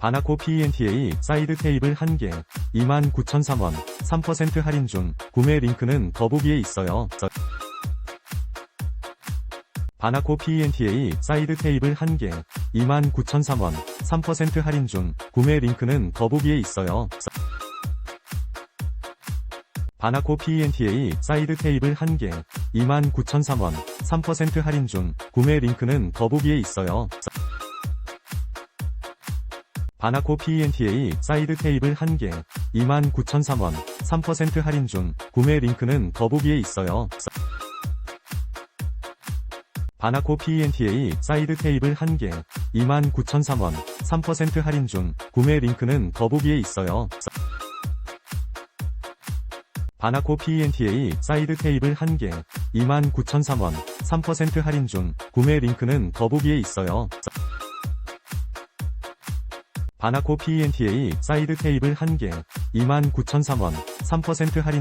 바나코 PNTA 사이드 테이블 1개 29,003원 3% 할인 중 구매 링크는 더보기에 있어요. 저- 바나코 PNTA 사이드 테이블 1개 29,003원 3% 할인 중 구매 링크는 더보기에 있어요. 저- 바나코 PNTA 사이드 테이블 1개 29,003원 3% 할인 중 구매 링크는 더보기에 있어요. 저- 바나코 PNTA 사이드 테이블 1개 29,003원 3% 할인 중 구매 링크는 더보기에 있어요. 저- 바나코 PNTA 사이드 테이블 1개 29,003원 3% 할인 중 구매 링크는 더보기에 있어요. 저- 바나코 PNTA 사이드 테이블 1개 29,003원 3% 할인 중 구매 링크는 더보기에 있어요. 저- 바나코 PNTA 사이드 테이블 1개 29,003원 3% 할인 중